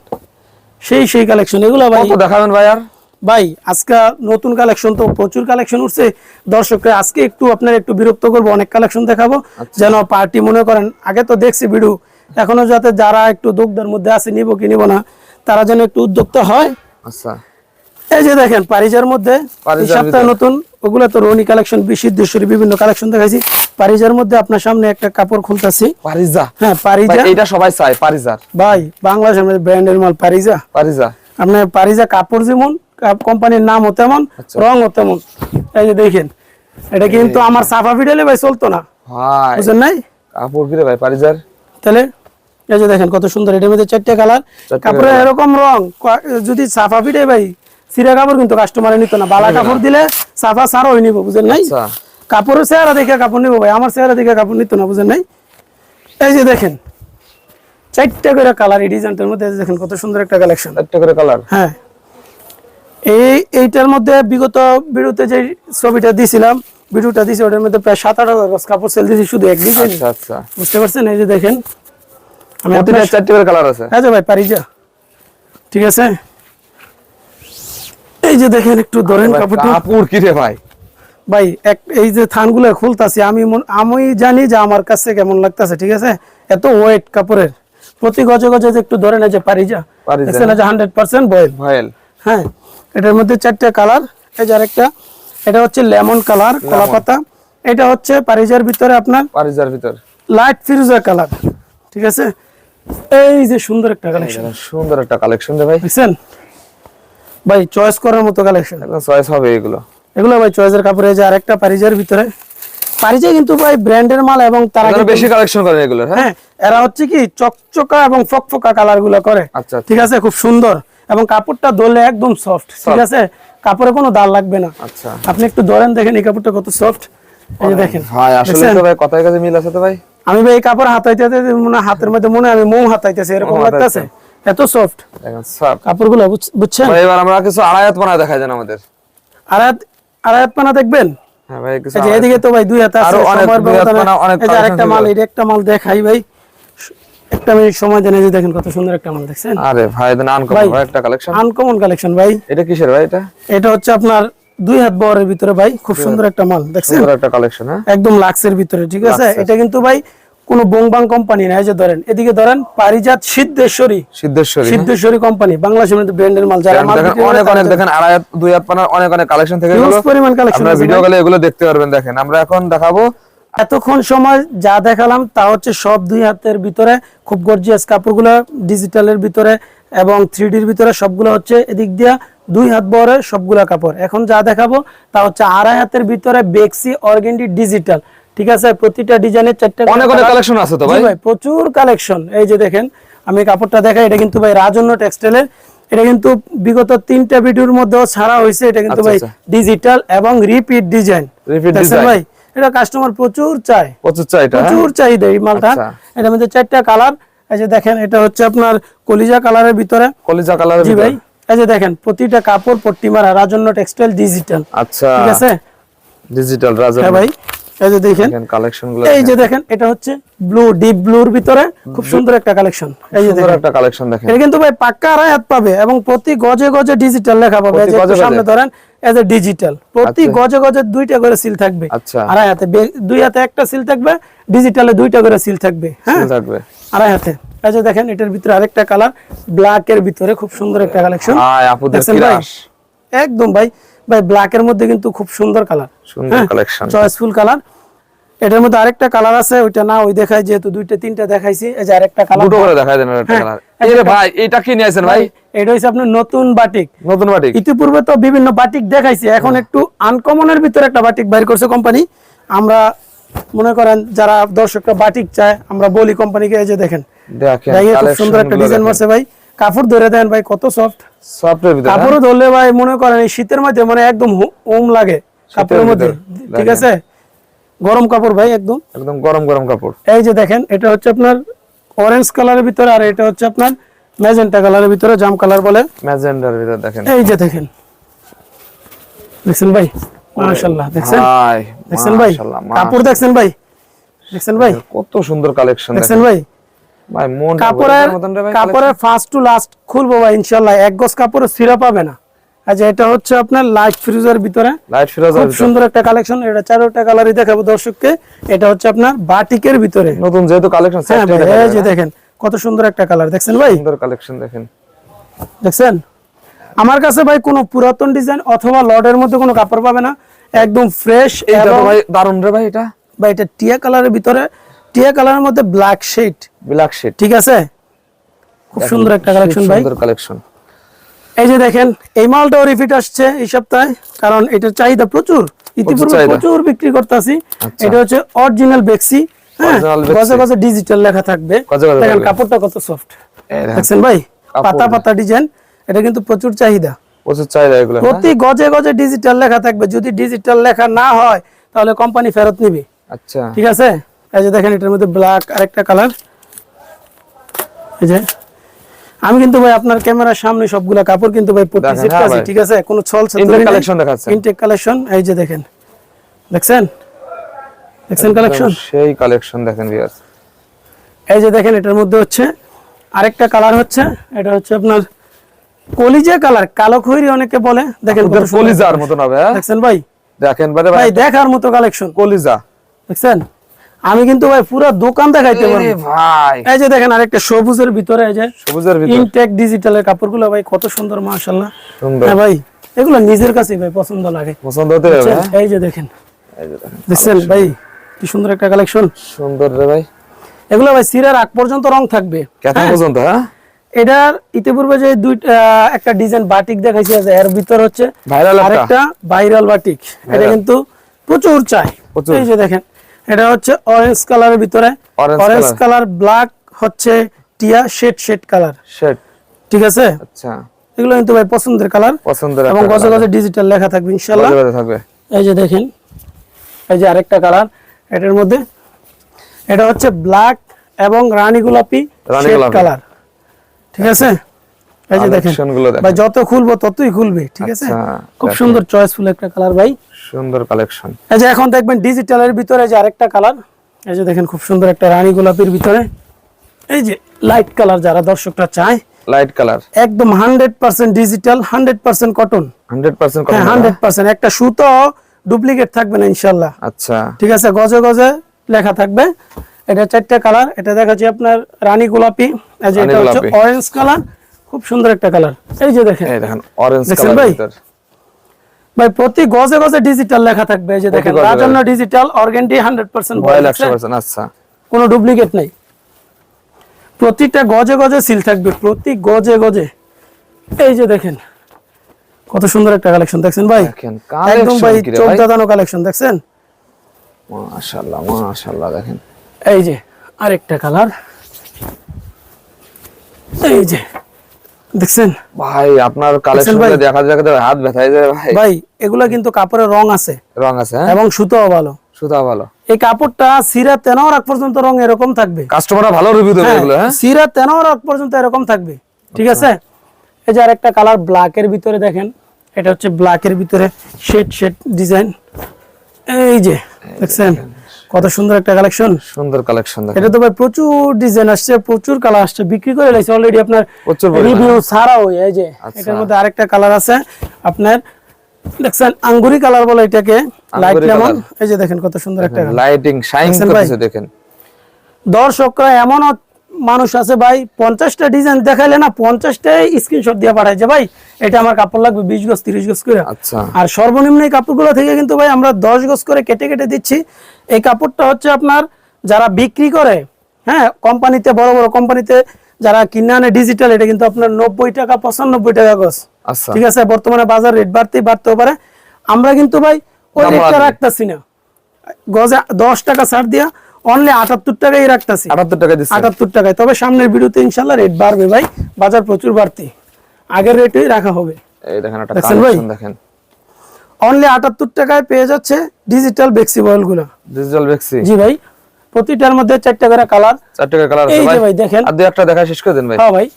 Speaker 1: সেই সেই কালেকশন এগুলো ভাই
Speaker 2: কত দেখাবেন ভাই আর?
Speaker 1: ভাই আজকে নতুন কালেকশন তো প্রচুর কালেকশন উঠছে। দর্শকরা আজকে একটু আপনার একটু বিরক্ত করব অনেক কালেকশন দেখাবো।
Speaker 2: আচ্ছা।
Speaker 1: যেন পার্টি মনে করেন। আগে তো দেখছি ভিডিও এখনও যাতে যারা একটু দুগ্ধের মধ্যে আছে নিব কি নিব না তারা যেন একটু উদ্যোক্তা হয়।
Speaker 2: আচ্ছা।
Speaker 1: এই যে দেখেন পারিজার মধ্যে সপ্তাহে নতুন ওগুলো তো রনি কালেকশন বিশুদ্ধেশ্বরী বিভিন্ন কালেকশন দেখাইছি। পারিজার মধ্যে আপনার সামনে একটা কাপড় খুলতাছি।
Speaker 2: পারিজা?
Speaker 1: হ্যাঁ পারিজা।
Speaker 2: এটা সবাই চায় পারিজার।
Speaker 1: ভাই বাংলাদেশের মধ্যে ব্র্যান্ডের মাল পারিজা।
Speaker 2: পারিজা।
Speaker 1: আপনার পারিজা কাপড় যেমন কোম্পানির নাম নামও তেমন
Speaker 2: রং
Speaker 1: রঙও তেমন। এই যে দেখেন এটা কিন্তু আমার সাফা ভিডেলে ভাই চলতো না। বুঝলেন নাই?
Speaker 2: কাপড় কি ভাই পারিজার?
Speaker 1: তাহলে এই যে দেখেন কত সুন্দর এটার মধ্যে চারটে কালার
Speaker 2: চারটে
Speaker 1: কাপড়ের এরকম রং যদি সাফা ফিটে ভাই সিরা কাপড় কিন্তু কাস্টমারে নিত না। বালা কাপড় দিলে সাফা সারও নিব বুঝেন নাই?
Speaker 2: আচ্ছা।
Speaker 1: কাপড়ের চেহারা দেখে কাপড় নিব ভাই আমার চেহারা দেখে কাপড় নিত না বুঝেন নাই? এই যে দেখেন চারটে করে কালার এই ডিজাইনটার মধ্যে দেখেন কত সুন্দর একটা কালেকশন
Speaker 2: একটা করে কালার
Speaker 1: হ্যাঁ। এই এইটার মধ্যে বিগত ভিডিওতে যে ছবিটা দিছিলাম ভিডিওটা দিছি ওটার মধ্যে প্রায় সাত আট হাজার কাপড় সেল দিছি শুধু এক ডিজাইন
Speaker 2: আচ্ছা আচ্ছা।
Speaker 1: বুঝতে পারছেন? এই যে দেখেন
Speaker 2: প্রতিটা চারটি করে কালার আছে।
Speaker 1: যে ভাই পারি যা। ঠিক আছে? এই যে দেখেন একটু ধরেন কাপড়টা।
Speaker 2: কাপড় কি রে ভাই?
Speaker 1: ভাই এক এই যে থানগুলো খুলতাছি আমি আমি জানি যে আমার কাছে কেমন লাগতাছে ঠিক আছে? এত ওয়েট কাপড়ের। প্রতি গজে গজে একটু ধরেন এই যে পারি যা।
Speaker 2: পারিজা।
Speaker 1: দেখছেন এই যে হান্ড্রেড পার্সেন্ট বয়েল।
Speaker 2: ভাইল
Speaker 1: হ্যাঁ এটার মধ্যে চারটে কালার। এই যে আরেকটা এটা হচ্ছে লেমন কালার কলা পাতা এটা হচ্ছে পারিজার ভিতরে আপনার
Speaker 2: পারিজার ভিতর।
Speaker 1: লাইট ফিরোজা কালার। ঠিক আছে? এই যে সুন্দর একটা কালেকশন
Speaker 2: সুন্দর একটা কালেকশন রে ভাই।
Speaker 1: দেখছেন? ভাই চয়েস করার মতো কালেকশন
Speaker 2: একদম চয়েস হবে এগুলো।
Speaker 1: এগুলো ভাই চয়েসের কাপড়ে যে আরেকটা পারিজার ভিতরে। পারিজা কিন্তু ভাই ব্র্যান্ডের মাল এবং তারা
Speaker 2: বেশি কালেকশন করেন এগুলো হ্যাঁ?
Speaker 1: হ্যাঁ এরা হচ্ছে কি চকচকা এবং ফকফকা কালারগুলো করে।
Speaker 2: আচ্ছা, আচ্ছা।
Speaker 1: ঠিক আছে? খুব সুন্দর। এবং কাপড়টা ধরলে একদম সফট ঠিক আছে? কাপড়ে কোনো দাগ লাগবে না।
Speaker 2: আচ্ছা।
Speaker 1: আপনি একটু ধরেন দেখেন এই কাপড়টা কত সফট এই দেখেন।
Speaker 2: ভাই আসলে তো ভাই কথায় কাছে মিল আছে তো ভাই।
Speaker 1: আমি ভাই এই কাপড় হাতাইতে মনে হাতের মধ্যে মনে আমি মোম হাতাইতেছি এরকম লাগতেছে? এত সফট কাপড়গুলো বুঝছেন?
Speaker 2: ভাই এবার আমরা কিছু আড়াইয়াত বানায় দেখাই দেন আমাদের।
Speaker 1: আড়াই হাত পানা দেখবেন?
Speaker 2: হ্যাঁ ভাই কিছু
Speaker 1: এদিকে তো ভাই দুই হাতে আছে এই যে আরেকটা মাল। এটা একটা মাল দেখাই ভাই। একটা মিনিট সময় দেন এই যে দেখেন কত সুন্দর একটা মাল দেখছেন?
Speaker 2: আরে ভাই দেন আনকমন।
Speaker 1: ভাই
Speaker 2: একটা কালেকশন
Speaker 1: আনকমন কালেকশন ভাই।
Speaker 2: এটা কিসের ভাই এটা?
Speaker 1: এটা হচ্ছে আপনার দুই হাত বহরের ভিতরে ভাই খুব সুন্দর একটা মাল দেখছেন?
Speaker 2: সুন্দর একটা কালেকশন হ্যাঁ?
Speaker 1: একদম লাক্সের ভিতরে ঠিক আছে? এটা কিন্তু ভাই কোনো বোংবাং কোম্পানি না এই যে ধরেন। এদিকে ধরেন পারিজাত সিদ্ধেশ্বরী।
Speaker 2: সিদ্ধেশ্বরী হ্যাঁ?
Speaker 1: সিদ্ধেশ্বরী কোম্পানি বাংলাদেশের মধ্যে ব্র্যান্ডের মাল যারা মাল
Speaker 2: দেখেন অনেক অনেক দেখেন আড়াই হাত, দুই হাত পানার অনেক অনেক কালেকশন থেকে এগুলো।
Speaker 1: পরিমাণ collection
Speaker 2: আপনারা ভিডিও। গেলে এগুলো দেখতে পারবেন দেখেন। আমরা এখন দেখাবো।
Speaker 1: এতক্ষণ সময় যা দেখালাম তা হচ্ছে সব দুই হাতের ভিতরে খুব গর্জিয়াস কাপড়গুলো ডিজিটালের ভিতরে এবং থ্রি ডির ভিতরে সবগুলো হচ্ছে এদিক দিয়া দুই হাত বহরে সবগুলা কাপড়। এখন যা দেখাবো তা হচ্ছে আড়াই হাতের ভিতরে বেক্সি অর্গেন্ডি ডিজিটাল। ঠিক আছে? প্রতিটা ডিজাইনের চারটে
Speaker 2: অনেক অনেক কালেকশন আছে তো ভাই?
Speaker 1: ভাই প্রচুর কালেকশন এই যে দেখেন আমি কাপড়টা দেখাই এটা কিন্তু ভাই রাজন্য টেক্সটাইলের এটা কিন্তু বিগত তিনটা ভিডিওর মধ্যেও ছাড়া হয়েছে। এটা কিন্তু
Speaker 2: আচ্ছা,
Speaker 1: ভাই
Speaker 2: আচ্ছা।
Speaker 1: ডিজিটাল এবং রিপিট ডিজাইন দেখছেন
Speaker 2: design।
Speaker 1: ভাই? এটা কাস্টমার প্রচুর চায়।
Speaker 2: প্রচুর চাই এটা হ্যাঁ?
Speaker 1: প্রচুর চাহিদা এই মালটা।
Speaker 2: আচ্ছা।
Speaker 1: এটার মধ্যে চারটা কালার এই যে দেখেন এটা হচ্ছে আপনার কলিজা কালারের ভিতরে।
Speaker 2: কলিজা কালারের
Speaker 1: জি ভাই এই যে দেখেন প্রতিটা কাপড় পট্টি মারা রাজন্য টেক্সটাইল ডিজিটাল।
Speaker 2: আচ্ছা।
Speaker 1: ঠিক আছে?
Speaker 2: ডিজিটাল রাজা
Speaker 1: হ্যাঁ ভাই এই যে দেখেন
Speaker 2: দেখেন কালেকশনগুলো
Speaker 1: এই যে দেখেন। এটা হচ্ছে ব্লু ডিপ ব্লুর ভিতরে খুব সুন্দর একটা কালেকশন এই যে
Speaker 2: সুন্দর একটা কালেকশন দেখেন।
Speaker 1: এটা কিন্তু ভাই পাক্কা আড়াই হাত পাবে এবং প্রতি গজে গজে ডিজিটাল লেখা পাবে। এই যে? সামনে ধরেন এজ এ ডিজিটাল প্রতি
Speaker 2: আচ্ছা।
Speaker 1: গজে গজে দুইটা করে সিল থাকবে।
Speaker 2: আচ্ছা।
Speaker 1: আড়াই হাতে দুই হাতে একটা সিল থাকবে ডিজিটালে দুইটা করে সিল থাকবে হ্যাঁ?
Speaker 2: থাকবে।
Speaker 1: আড়াই হাতে। এই যে দেখেন এটার ভিতরে আরেকটা কালার ব্ল্যাক এর ভিতরে খুব সুন্দর একটা কালেকশন একদম ভাই। ভাই ব্ল্যাক এর মধ্যে কিন্তু খুব সুন্দর কালার
Speaker 2: সুন্দর কালেকশন
Speaker 1: চয়েসফুল কালার এটার মধ্যে আরেকটা কালার আছে ওইটা না ওই দেখাই যেহেতু দুইটা তিনটা দেখাইছি। এই যে আরেকটা কালার
Speaker 2: দুটো করে দেখাই দেন
Speaker 1: হ্যাঁ,
Speaker 2: কালার এই রে ভাই এটা কি নিয়ে আছেন ভাই?
Speaker 1: এটা হচ্ছে আপনার নতুন বাটিক
Speaker 2: নতুন বাটিক
Speaker 1: ইতিপূর্বে তো বিভিন্ন বাটিক দেখাইছি এখন একটু আনকমনের ভিতরে একটা বাটিক বাইর করছে কোম্পানি আমরা মনে করেন যারা দর্শকরা বাটিক চায় আমরা বলি কোম্পানিকে এই যে দেখেন।
Speaker 2: দেখেন
Speaker 1: খুব সুন্দর একটা ডিজাইন মারছে ভাই। কাপড় ধরে দেন ভাই কত সফট
Speaker 2: সফটের ভিতরে হ্যাঁ?
Speaker 1: কাপড়ও ধরলে ভাই মনে করেন এই শীতের মধ্যে মানে একদম ওম লাগে কাপড়ের মধ্যে। ঠিক আছে? গরম কাপড় ভাই একদম।
Speaker 2: একদম গরম গরম কাপড়।
Speaker 1: এই যে দেখেন এটা হচ্ছে আপনার অরেঞ্জ কালারের ভিতরে আর এটা হচ্ছে আপনার ম্যাজেন্টা কালারের ভিতরে জাম কালার বলে।
Speaker 2: ম্যাজেন্ডার ভিতরে দেখেন।
Speaker 1: এই যে দেখেন। দেখছেন ভাই? মাশাআল্লাহ দেখছেন?
Speaker 2: ভাই
Speaker 1: দেখছেন ভাই? কাপড় দেখছেন ভাই? দেখছেন ভাই?
Speaker 2: কত সুন্দর কালেকশন
Speaker 1: দেখছেন ভাই?
Speaker 2: ভাই মন
Speaker 1: কাপড়ের কাপড়ের ফার্স্ট টু লাস্ট খুলবো ভাই ইনশাআল্লাহ। এক গজ কাপড় সিরা পাবে না। আচ্ছা এটা হচ্ছে আপনার লাইট ফ্রিজের ভিতরে।
Speaker 2: লাইট ফিরোজ
Speaker 1: খুব সুন্দর একটা কালেকশন এটা চারোটা কালারই দেখাবো দর্শককে। এটা হচ্ছে আপনার বাটিকের ভিতরে।
Speaker 2: নতুন যেহেতু কালেকশন
Speaker 1: হ্যাঁ ভাই এই যে দেখেন কত সুন্দর একটা কালার দেখছেন ভাই?
Speaker 2: সুন্দর কালেকশন দেখেন।
Speaker 1: দেখছেন? আমার কাছে ভাই কোনো পুরাতন ডিজাইন অথবা লডের মধ্যে কোনো কাপড় পাবে না। একদম ফ্রেশ
Speaker 2: ভাই দারুণ রে ভাই এটা।
Speaker 1: বা এটা টিয়া কালারের ভিতরে টিয়া কালারের মধ্যে ব্ল্যাক শেড
Speaker 2: ব্ল্যাক শিট
Speaker 1: ঠিক আছে? খুব সুন্দর একটা কালেকশন ভাই।
Speaker 2: সুন্দর কালেকশন
Speaker 1: এই যে দেখেন এই মালটাও রিপিট আসছে এই সপ্তাহে কারণ এটার চাহিদা প্রচুর। ইতিপূর্বে প্রচুর বিক্রি করতেছি।
Speaker 2: আচ্ছা।
Speaker 1: এটা হচ্ছে অরিজিনাল বেক্সি হ্যাঁ। গজে গজে ডিজিটাল লেখা থাকবে। দেখেন কাপড়টা কত সফট দেখছেন ভাই? পাতা পাতা ডিজাইন এটা কিন্তু প্রচুর চাহিদা।
Speaker 2: প্রচুর চাহিদা এগুলো?
Speaker 1: প্রতি গজে গজে ডিজিটাল লেখা থাকবে। যদি ডিজিটাল লেখা না হয় তাহলে কোম্পানি ফেরত নিবে।
Speaker 2: আচ্ছা।
Speaker 1: ঠিক আছে? এই যে দেখেন এটার মধ্যে ব্ল্যাক আরেকটা কালার এই যে আমি কিন্তু ভাই আপনার ক্যামেরার সামনে সবগুলা কাপড় কিন্তু ভাই
Speaker 2: হ্যাঁ
Speaker 1: আছে ঠিক আছে? কোনো ছল
Speaker 2: Intake collection দেখাচ্ছে।
Speaker 1: ইনটেক কালেকশন এই যে দেখেন। দেখছেন? দেখছেন কালেকশন
Speaker 2: সেই কালেকশন দেখেন ভিউয়ার্স
Speaker 1: এই যে দেখেন এটার মধ্যে হচ্ছে আরেকটা কালার হচ্ছে। এটা হচ্ছে আপনার কলিজা কালার কালো খৈরি অনেকে বলে। দেখেন কত
Speaker 2: কলিজার মতন হবে হ্যাঁ?
Speaker 1: দেখছেন ভাই?
Speaker 2: দেখেন
Speaker 1: ভাই
Speaker 2: ভাই।
Speaker 1: দেখার মতো কালেকশন।
Speaker 2: কলিজা।
Speaker 1: দেখছেন? আমি কিন্তু ভাই পুরো দোকান দেখাইতে পারব।
Speaker 2: ভাই।
Speaker 1: এই যে দেখেন আরেকটা সবুজের ভিতরে এই যে
Speaker 2: সবুজের ভিতর।
Speaker 1: ইনটেক ডিজিটালের কাপড়গুলো ভাই কত সুন্দর মাশাআল্লাহ।
Speaker 2: সুন্দর।
Speaker 1: হ্যাঁ ভাই এগুলো নিজের কাছে ভাই পছন্দ লাগে।
Speaker 2: পছন্দ হতে হবে হ্যাঁ?
Speaker 1: এই যে দেখেন।
Speaker 2: এই যে দেখেন।
Speaker 1: দেখছেন ভাই কি সুন্দর একটা কালেকশন।
Speaker 2: সুন্দর রে ভাই।
Speaker 1: এগুলো ভাই সিরার আগ পর্যন্ত রং থাকবে।
Speaker 2: কেমন পর্যন্ত হ্যাঁ?
Speaker 1: এটার ইতিপূর্বে যে দুইটা একটা ডিজাইন বাটিক দেখাইছি আছে এর ভিতর হচ্ছে
Speaker 2: ভাইরাল একটা।
Speaker 1: আরেকটা ভাইরাল বাটিক এটা কিন্তু প্রচুর চাই।
Speaker 2: প্রচুর।
Speaker 1: এই যে দেখেন এটা হচ্ছে অরেঞ্জ কালারের ভিতরে। অরেঞ্জ কালার ব্ল্যাক হচ্ছে টিয়া শেড শেড কালার
Speaker 2: শেড
Speaker 1: ঠিক আছে?
Speaker 2: আচ্ছা।
Speaker 1: এগুলো কিন্তু ভাই পছন্দের কালার
Speaker 2: পছন্দের
Speaker 1: এবং গজে গজে ডিজিটাল লেখা থাকবে
Speaker 2: গজে থাকবে।
Speaker 1: এই যে দেখেন এই যে আরেকটা কালার এটার মধ্যে এটা হচ্ছে ব্ল্যাক এবং রানী গোলাপি শেড কালার ঠিক আছে? এই যে দেখেন ভাই যত খুলবো ততই খুলবে ঠিক আছে?
Speaker 2: আচ্ছা,
Speaker 1: খুব সুন্দর চয়েসফুল একটা কালার ভাই।
Speaker 2: সুন্দর কালেকশন
Speaker 1: এই যে এখন দেখবেন ডিজিটালের ভিতরে যে আরেকটা কালার এই যে দেখেন খুব সুন্দর একটা রানী গোলাপির ভিতরে। এই যে লাইট কালার যারা দর্শকরা চায়
Speaker 2: লাইট কালার
Speaker 1: একদম hundred percent digital hundred percent cotton
Speaker 2: hundred percent
Speaker 1: হ্যাঁ হান্ড্রেড পার্সেন্ট একটা সুতো ডুপ্লিকেট থাকবে না ইনশাল্লাহ।
Speaker 2: আচ্ছা।
Speaker 1: ঠিক আছে? গজে গজে লেখা থাকবে। এটা চারটা কালার এটা দেখাচ্ছি আপনার রানী গোলাপি এই যে এটা হচ্ছে অরেঞ্জ কালার খুব সুন্দর একটা কালার। এই যে দেখেন
Speaker 2: এই দেখেন অরেঞ্জ কালার
Speaker 1: ভাই? ভাই প্রতি গজে গজে ডিজিটাল লেখা থাকবে এই যে দেখেন রাজন্য ডিজিটাল
Speaker 2: একশো পার্সেন্ট আচ্ছা।
Speaker 1: কোনো ডুপ্লিকেট নেই। প্রতিটা গজে গজে সিল থাকবে প্রতি গজে গজে। এই যে দেখেন কত সুন্দর একটা কালেকশন দেখছেন ভাই? একদম ভাই চোখ দাদানো কালেকশন দেখছেন?
Speaker 2: মাশাআল্লাহ মাশাআল্লাহ দেখেন।
Speaker 1: এই যে আরেকটা কালার। এই যে দেখছেন?
Speaker 2: ভাই আপনার কালেকশন? দেখা যায় হাত ব্যথা হয়ে যায় ভাই।
Speaker 1: ভাই এগুলা কিন্তু কাপড়ের রং আছে।
Speaker 2: রং আছে হ্যাঁ?
Speaker 1: এবং সুতাও ভালো।
Speaker 2: সুতা ভালো।
Speaker 1: এই কাপড়টা সিরা তেনাও রাখ পর্যন্ত রং এরকম থাকবে।
Speaker 2: কাস্টমাররা ভালো রিভিউ দেবে এগুলো হ্যাঁ?
Speaker 1: সিরা তেনাও রাখ পর্যন্ত এরকম থাকবে। ঠিক আছে? এই যে আরেকটা কালার ব্ল্যাক এর ভিতরে দেখেন। এটা হচ্ছে ব্ল্যাক এর ভিতরে শেড শেড ডিজাইন। এই যে দেখছেন? কত সুন্দর একটা কালেকশন
Speaker 2: সুন্দর কালেকশন
Speaker 1: এটা তো ভাই প্রচুর ডিজাইন আসছে প্রচুর কালার আসছে বিক্রি করে লাইছে অলরেডি আপনার। রিভিউ ছাড়াও এই যে
Speaker 2: আচ্ছা।
Speaker 1: এটার মধ্যে আরেকটা কালার আছে আপনার দেখছেন আঙ্গুরি কালার বলে এটাকে লাইট লেমন এই যে দেখেন কত সুন্দর একটা
Speaker 2: লাইটিং শাইন করতেছে দেখেন।
Speaker 1: দর্শকরা এমন মানুষ আছে ভাই পঞ্চাশটা ডিজাইন দেখাইলে না পঞ্চাশটাই স্ক্রিনশট দিয়ে পাঠায় যে ভাই এটা আমার কাপড় লাগবে বিশ গজ তিরিশ গজ করে।
Speaker 2: আচ্ছা।
Speaker 1: আর সর্বনিম্ন এই কাপড়গুলো থেকে কিন্তু ভাই আমরা দশ গজ করে কেটে কেটে দিচ্ছি। এই কাপড়টা হচ্ছে আপনার যারা বিক্রি করে হ্যাঁ কোম্পানিতে বড় বড় কোম্পানিতে যারা কিনে আনে ডিজিটাল এটা কিন্তু আপনার নব্বই টাকা পঁচানব্বই টাকা গজ।
Speaker 2: আচ্ছা।
Speaker 1: ঠিক আছে বর্তমানে বাজার রেট বাড়তেই বাড়তেও পারে। আমরা কিন্তু ভাই ওই রেটটা রাখতেছি না। গজে দশ টাকা ছাড় দিয়া অনলি আটাত্তর টাকাই রাখতেছি।
Speaker 2: আটাত্তর টাকা
Speaker 1: আটাত্তর টাকায়। তবে সামনের ভিডিওতে ইনশাল্লাহ রেট বাড়বে ভাই। বাজার প্রচুর বাড়তি। আগের রেটেই রাখা হবে।
Speaker 2: এই দেখেন একটা
Speaker 1: দেখছেন ভাই?
Speaker 2: কালেকশন দেখেন।
Speaker 1: অনলি আটাত্তর টাকায় পেয়ে যাচ্ছে ডিজিটাল বেক্সি বয়েলগুলো।
Speaker 2: ডিজিটাল বেক্সি
Speaker 1: জি ভাই প্রতিটার মধ্যে চারটা করে কালার
Speaker 2: চার টাকা কালার
Speaker 1: এই যে
Speaker 2: ভাই।
Speaker 1: দেখেন।
Speaker 2: আর দুই একটা দেখা শেষ করে দেন ভাই।
Speaker 1: হ্যাঁ ভাই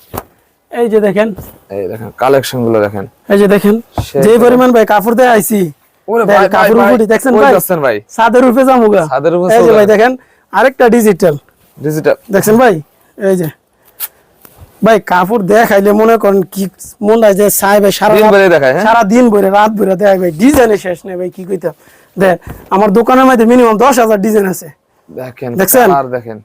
Speaker 1: এই যে দেখেন।
Speaker 2: এই দেখেন কালেকশনগুলো দেখেন।
Speaker 1: এই যে দেখেন যে পরিমাণ ভাই কাপড় দিয়ে আইছি।
Speaker 2: ওরে ভাই,
Speaker 1: কাপড় দেখছেন ভাই?
Speaker 2: যাচ্ছেন ভাই?
Speaker 1: ছাদের উপরে জামুগা
Speaker 2: ছাদের উপরে
Speaker 1: এই যে ভাই দেখেন। আরেকটা ডিজিটাল
Speaker 2: ডিজিটাল
Speaker 1: দেখছেন ভাই? এই যে। ভাই কাপড় দেখাইলে মনে করেন কি মন হয় যে সাহেব ভাই সারা
Speaker 2: হ্যাঁ?
Speaker 1: সারা দিন ভরে রাত ভরে দেখায় ভাই। ডিজাইনে শেষ নেই ভাই কি কইতাম দেখ আমার দোকানের মধ্যে মিনিমাম দশ হাজার ডিজাইন আছে।
Speaker 2: দেখেন
Speaker 1: দেখছেন?
Speaker 2: আর দেখেন।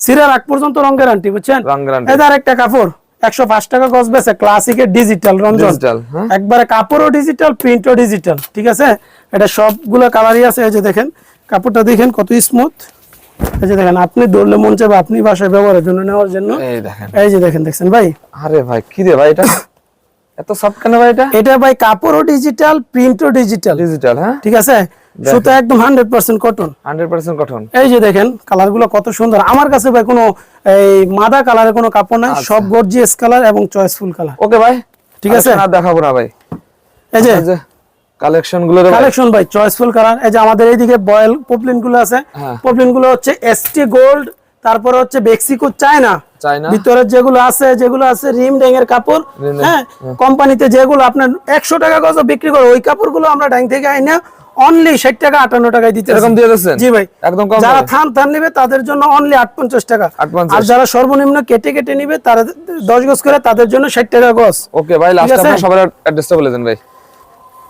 Speaker 1: সিরার আগ পর্যন্ত রং গ্যারান্টি বুঝছেন? যে আরেকটা কাপড় একশো পাঁচ টাকা গজ বেছে ক্লাসিকের ডিজিটাল রঞ্জন।
Speaker 2: হ্যাঁ?
Speaker 1: একবারে কাপড়ও ডিজিটাল প্রিন্টও ডিজিটাল ঠিক আছে? এটা সবগুলো কালারই আছে এই যে দেখেন। কাপড়টা দেখেন কত স্মুথ এই যে দেখেন আপনি দৌড়লে মন চাইবে আপনি বাসায় ব্যবহারের জন্য নেওয়ার জন্য।
Speaker 2: এই দেখেন।
Speaker 1: এই যে দেখেন দেখছেন ভাই?
Speaker 2: আরে ভাই কি রে ভাই এটা? এত সফট কেন ভাই এটা?
Speaker 1: এটা ভাই কাপড়ও ডিজিটাল প্রিন্টও ডিজিটাল
Speaker 2: ডিজিটাল হ্যাঁ?
Speaker 1: ঠিক আছে? সুতো একদম hundred percent cotton
Speaker 2: hundred percent cotton
Speaker 1: এই যে দেখেন কালারগুলো কত সুন্দর। আমার কাছে ভাই কোনো এই মাদা কালারের কোনো কাপড় নাই
Speaker 2: আচ্ছা।
Speaker 1: সব গর্জিয়াস কালার এবং চয়েসফুল কালার
Speaker 2: ওকে ভাই
Speaker 1: ঠিক আছে?
Speaker 2: আর দেখাবো না ভাই।
Speaker 1: এই যে
Speaker 2: কালেকশনগুলো কালেকশন ভাই
Speaker 1: চয়েসফুল কালার এই যে আমাদের এইদিকে বয়েল পপলিনগুলো আছে।
Speaker 2: হ্যাঁ।
Speaker 1: পপলিনগুলো হচ্ছে এসটি গোল্ড তারপরে হচ্ছে মেক্সিকো চায়না
Speaker 2: চায়না
Speaker 1: ভিতরে যেগুলো আছে যেগুলো আছে রিম ড্যাং এর কাপড়
Speaker 2: ড্যাং,
Speaker 1: হ্যাঁ কোম্পানিতে যেগুলো আপনার একশো টাকা গজ বিক্রি করে ওই কাপড়গুলো আমরা ড্যাং থেকে আইনা অনলি ষাট টাকা আটান্ন টাকায় দিতে
Speaker 2: এরকম দিয়ে দিচ্ছেন?
Speaker 1: জি ভাই।
Speaker 2: একদম কম
Speaker 1: যারা থান থান নিবে তাদের জন্য অনলি আট পঞ্চাশ টাকা।
Speaker 2: 8.50
Speaker 1: আর যারা সর্বনিম্ন কেটে কেটে নিবে তারা দশ গজ করে তাদের জন্য ষাট টাকা গজ।
Speaker 2: ওকে ভাই লাস্ট? আপনার সবার অ্যাড্রেসটা বলে দেন ভাই।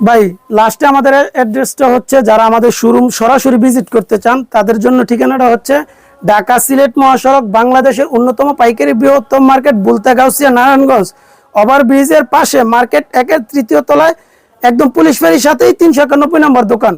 Speaker 1: ভাই লাস্টে আমাদের অ্যাড্রেসটা হচ্ছে যারা আমাদের শোরুম সরাসরি ভিজিট করতে চান, তাদের জন্য ঠিকানাটা হচ্ছে ঢাকা সিলেট মহাসড়ক, বাংলাদেশের অন্যতম পাইকারি বৃহত্তম মার্কেট বুলতাগাউসিয়া, নারায়ণগঞ্জ। ওভার ব্রিজের পাশে মার্কেট একের তৃতীয় তলায়, একদম পুলিশ ফাঁড়ির সাথেই তিনশো একানব্বই নম্বর দোকান।